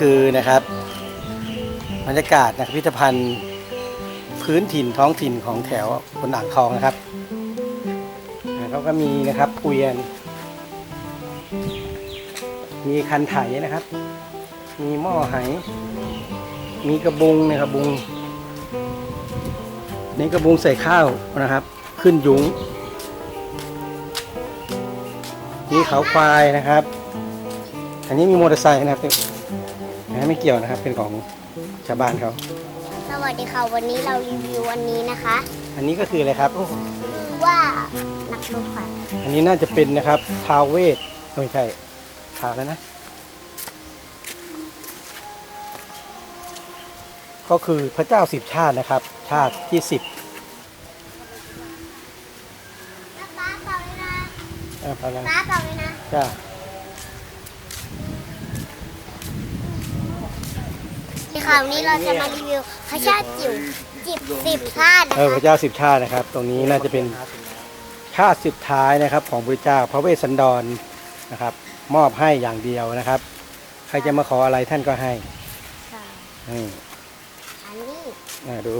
คือนะครับบรรยากาศนะพิพิธภัณฑ์พื้นถิ่นท้องถิ่นของแถวคนอ่างทองนะครับเขาก็มีนะครับเกวียน มีคันไถนะครับ มีหม้อไห มีกระบุงนี่ยกระบุงนี่กระบุงใส่ข้าวนะครับ ขึ้นยุ้งมีเขาควายนะครับ อันนี้มีมอเตอร์ไซค์นะครับ ไม่เกี่ยวนะครับ เป็นของชาวบ้านเขา สวัสดีค่ะ วันนี้เรารีวิววันนี้นะคะ อันนี้ก็คืออะไรครับ คือว่านักรบค่ะอันนี้น่าจะเป็นนะครับท้าวเวทไม่ใช่ท้าวแล้วนะ ก็คือพระเจ้าสิบชาตินะครับ ชาติที่สิบป้าเป่าเลยนะอ่าพระนางป้าเป่าเลยนะจ้า ค่ะวันนี้เราจะมารีวิวพระชาติจิ๋วจิบสิบชาตินะเออพคะระเจ้าสิบชาตินะครับ ตรงนี้น่าจะเป็นชาติสุดท้ายนะครับ ของพระเจ้าพระเวสสันดรนะครับ มอบให้อย่างเดียวนะครับ ใครจะมาขออะไรท่านก็ให้ค่ะนี่อันนี้อ่าดู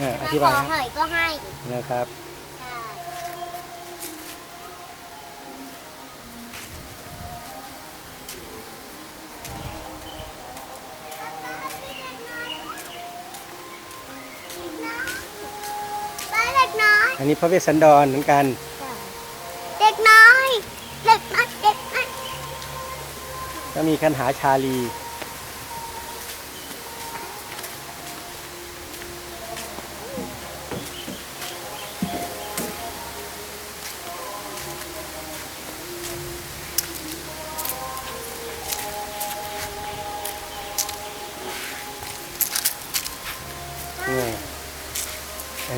อ่าอถ้าธิขบาอยครับหอยก็ให้นะครับ อยอันนี้พระเวสสันดรเหมือนกัน เด็กน้อย เด็กน้อย เด็กน้อย ก็มีคันหาชาลี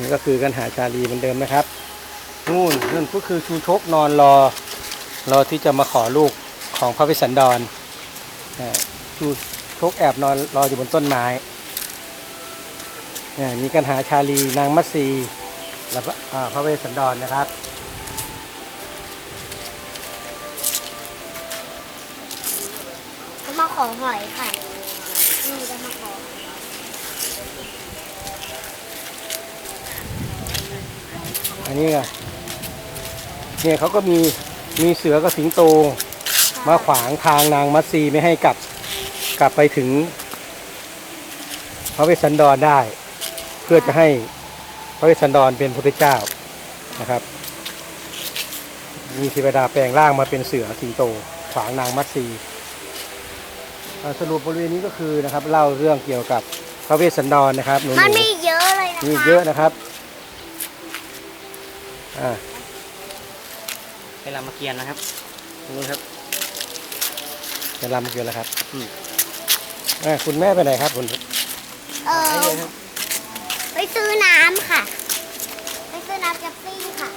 นี่ก็คือกันหาชาลีเหมือนเดิมนะครับนู่นนั่นก็คือชูชกนอนรอรอที่จะมาขอลูกของพระวิสันดรชูชกแอบนอนรออยู่บนต้นไม้อ่มีกันหาชาลีนางมัตสีแล้วก็อ่าพระเวสสันดรนะครับมาขอหอยค่ะ อันนี้ไงเนี่ยเขาก็มีมีเสือกับสิงโต มาขวางทางนางมัตสีไม่ให้กลับ กลับไปถึงพระเวสสันดรได้ เพื่อจะให้พระเวสสันดรเป็นพระพุทธเจ้านะครับ มีเทวดาแปลงร่างมาเป็นเสือสิงโต ขวางนางมัตสีเอ่อสรุปบริเวณนี้ก็คือนะครับเล่าเรื่องเกี่ยวกับพระเวสสันดรนะครับหนูมันๆมีเยอะเลยนะคะ มีเยอะนะครับ อ่าเป็นรามเกียรติ์นะครับนู่นครับจะรำเกี่ยวแล้วครับอืมอ่าคุณแม่ไปไหนครับคุณเออไปซื้อน้ำค่ะ ไปซื้อน้ำแก๊ปซี่ค่ะ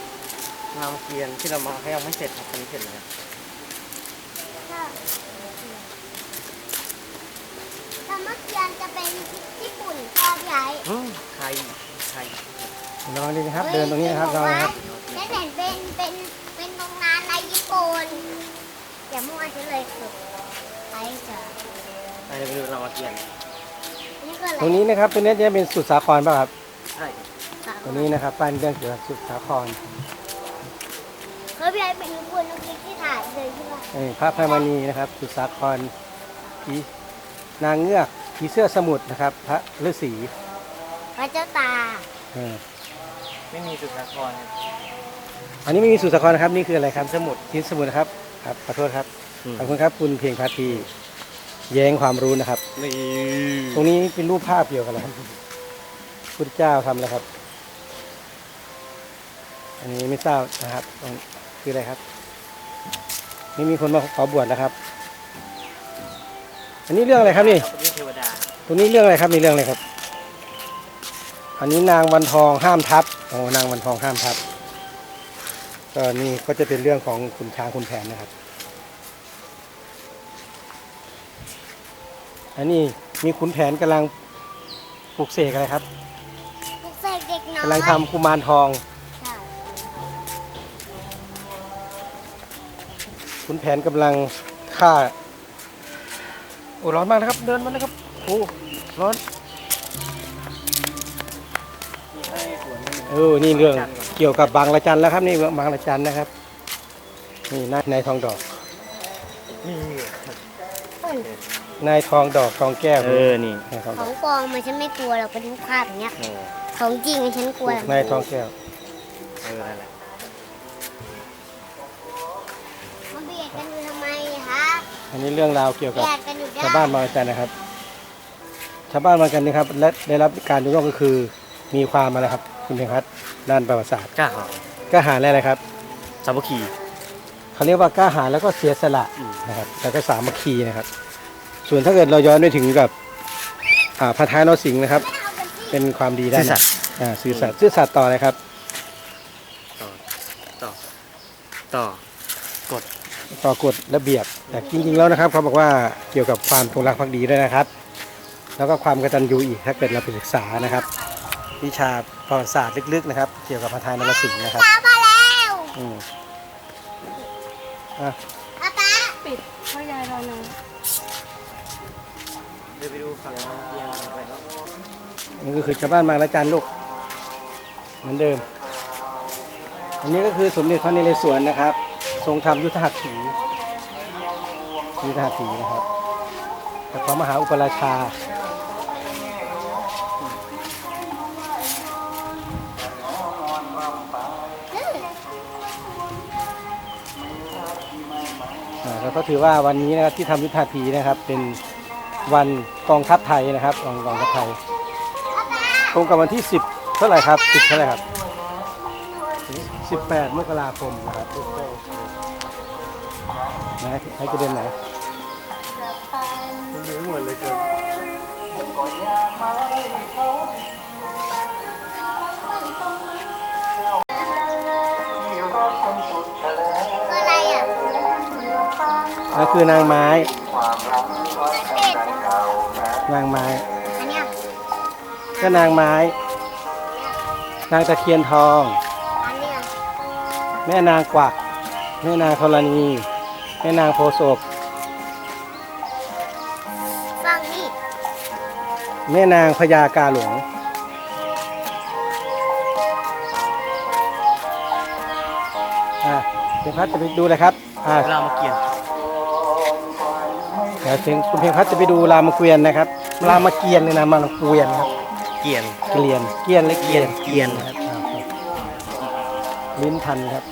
รามเกียรติ์ที่เรามาให้ยังไม่เสร็จครับตอนนี้เสร็จแล้วแต่เมื่อกี้จะเป็นญี่ปุ่นชอบย้ายอืมไทยไทยลองดีนะครับ เดินตรงนี้นะครับลองนะครับ ได้เห็นเป็นเป็นเป็นโรงงานในญี่ปุ่น อย่ามั่วฉันเลยคือไอ้เจ้าไปไปดูรามเกียรติ์นี่คืออะไรตรงนี้นะครับเป็นเนี้จะเป็นสุดสาครป่ะครับใช่ตรงนี้นะครับป้ายเรื่องเกี่ยวกับสุดสาครเขาพี่ไอ้เป็นญี่ปุ่นเมื่อกี้ที่ถ่ายเลยใช่ปะเออพระพายมณีนะครับ สุดสาครผีนางเงือกผีเสื้อสมุทรนะครับ พระฤาษีพระเจ้าตาเออไม่มีสุดสาครอันนี้ไม่มีสุดสาครนะครับนี่คืออะไรครับสมุดทิศสมุดนะครับ ครับขอโทษครับขอบคุณครับคุณเพียงพัทีแย้งความรู้นะครับ นี่ตรงนี้เป็นรูปภาพเกี่ยวกับอะไรครับพุทธเจ้าทำอะไรครับ อันนี้ไม่ทราบนะครับตรงคืออะไรครับ นี่มีคนมาขอบวชนะครับ อันนี้เรื่องอะไรครับนี่พระเทวดาตรงนี้เรื่องอะไรครับมีเรื่องอะไรครับ อันนี้นางวันทองห้ามทับโอ้นางวันทองห้ามทับ ก็นี่ก็จะเป็นเรื่องของคุณช้างคุณแผนนะครับ อันนี้มีขุนแผนกำลังปลุกเสกอะไรครับปลุกเสกเด็กน้อยกำลังทำกุมารทองใช่นคุณแผนกำลังฆ่า โอ้ร้อนมากนะครับ เดินมานะครับโอ้ร้อน เออนี่เรื่อง เกี่ยวกับบางละจันแล้วครับ นี่บางละจันนะครับ นี่นายนายทองดอกนายทองดอกทองแก้วเออนี่นายทองขดออกงปลอมมันฉันไม่กลัวหรอกเป็นรูปภาพอย่างเงี้ย เออของจริงอะฉันกลัวแบบนายทองแก้วเออนั่นแหละมาเบียดกันอยู่ทำไมคะอันนี้เรื่องราวเกี่ยวกับ เบียดกันอยู่ได้ชาวบ้านบางระจันนะครับ ชาวบ้านบางระจันนะครับ และได้รับการยกย่องก็คือมีความอะไรครับ คุณเพียงพัฒน์ด้านประวัติศาสตร์กล้าหาญกล้าหาญและอะไรครับ สามัคคี เขาเรียกว่ากล้าหาญแล้วก็เสียสละอืม นะครับแล้วก็สามัคคีนะครับ ส่วนถ้าเกิดเราย้อนไปถึงกับอ่าพระท้ายนรสิงห์นะครับ เป็นความดีได้านซื่อสัตย์อ่าซื่อสัตย์ซื่อสัตย์ต่อเลยครับ ต่อต่อต่อ ต่อกฎระเบียบแต่จริงๆแล้วนะครับเขาบอกว่าเกี่ยวกับความจงรักภักดีด้วยนะครับ แล้วก็ความกตัญญูอีกถ้าเกิดเราไปศึกษานะครับ วิชา ประวัติศาสตร์ลึกๆนะครับ เกี่ยวกับพระทายนรสิงห์นะครับ ตามมาแล้วอืมอะอาป๊าปิดเพราะยายรอนานเดี๋ยวไปดูฝั่งเตียงไปแล้วนี่ก็คือชาวบ้านบางระจันลูกเหมือนเดิม อันนี้ก็คือสมเด็จพระนเรศวรนะครับ ทรงทำยุทธหัตถียุทธหัตถีนะครับและพระมหาอุปราชา แล้วก็ถือว่าวันนี้นะครับที่ทำยุทธาธีนะครับ เป็นวันกองทัพไทยนะครับกองกองทัพไทยตรงกับวันที่ 10 เท่าไหร่ครับ 10 เท่าไหร่ครับ 18 มกราคมนะครับนะให้จะเดินไหนดูหมดเลยครับ คือนางไม้เด็ดนางไม้ อันเนี้ยก็นางไม้ นางตะเคียนทอง อันเนี้ยแม่นางกวัก แม่นางธรณี แม่นางโพธิ์ศพฟังนี่แม่นางพญากาหลวง อ่าเพียงพัดจะไปดูเลยครับ อ่าเวลามาเกียน เดี๋ยวถึงคุณเพียงพัดจะไปดูรามเกียรติ์นะครับ รามเกียรติ์เนี่ยนะมามเกวียนครับ เกียนเกลียนเกียนและเกียนเกียนนะครับอ่าครับลิ้นพันครับ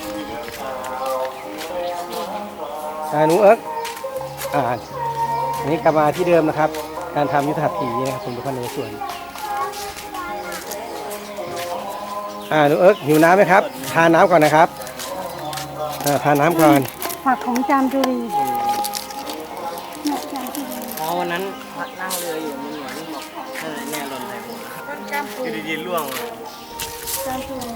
อ่าหนูเอิ๊กอ่าอันนี้กลับมาที่เดิมนะครับ การทำยุทธหัตถีนะครับสมเด็จพระนเรศวรอ่าหนูเอิ๊กหิวน้ำไหมครับ ทานน้ำก่อนนะครับอ่าทานน้ำก่อน ผักของจามจุรีเนี่ยจามจุรี อ๋อวันนั้นนั่งเรืออยู่มันเหมือนบอกเออแน่หล่นใส่หัวต้นจามปูอยู่ดีๆร่วงเลยจามจุรี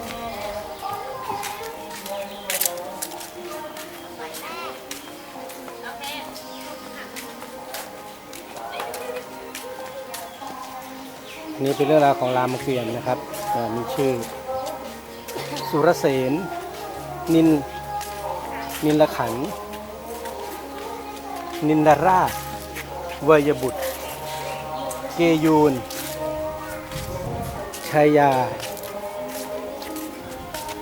อันนี้เป็นเรื่องราวของรามเกียรติ์นะครับอ่ามีชื่อ สุรเสนนิน นินละขันธ์นินดาราชเวยบุตร เกยูนชัยยา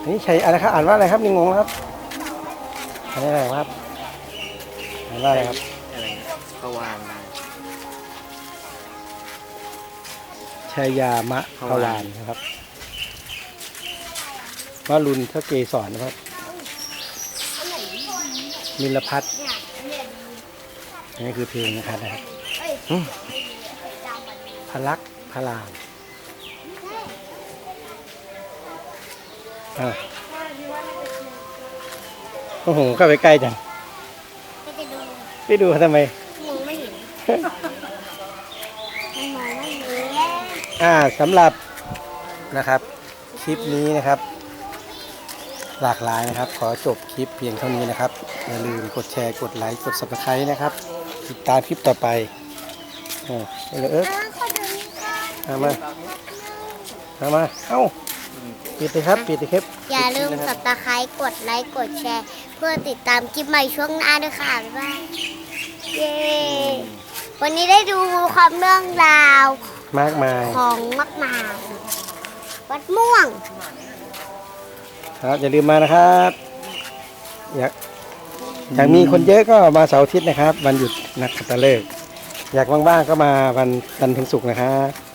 อันนี้ชัยอะไรครับอ่านว่าอะไรครับนี่งงครับอันนี้อะไรครับอ่านว่าอะไรครับอะไรนะพวานมาชัยยามะพวานนะครับวรุณพระเกศรนะครับมิลพัฒน์เนี่ยเนี่ยอั นนี้คือเพลงนะครับนะครับเอ้ยอืมจำมันพลักษณ์พลามอะโอ้โหเข้าไปใกล้จังก็จะดูไปดูทำไมมองไม่เห็นมันมองไม่เห็นอ่าสำหรับนะครับคลิปนี้นะครับ หลากหลายนะครับ ขอจบคลิปเพียงเท่านี้นะครับอย่าลืมกดแชร์กดไลค์กด subscribe นะครับ ติดตามคลิปต่อไปอ่าเออเอออ้าวเขาเดินค่ะเอามาเอามาเอ้าปิดเลยครับปิดเลยครับ อย่าลืมสับตะไคร้กดไลค์กดแชร์ เพื่อติดตามคลิปใหม่ช่วงหน้าด้วยค่ะบ๊ายบายเย้วันนี้ได้ดูความเรื่องราวมากมายของมักมาววัดม่วง ครับอย่าลืมมานะครับอยาก อยากมีคนเยอะก็มาเสาร์อาทิตย์นะครับ วันหยุดนักขัตฤกษ์อยากว่างๆก็มาวันจันทร์ถึงศุกร์นะครับ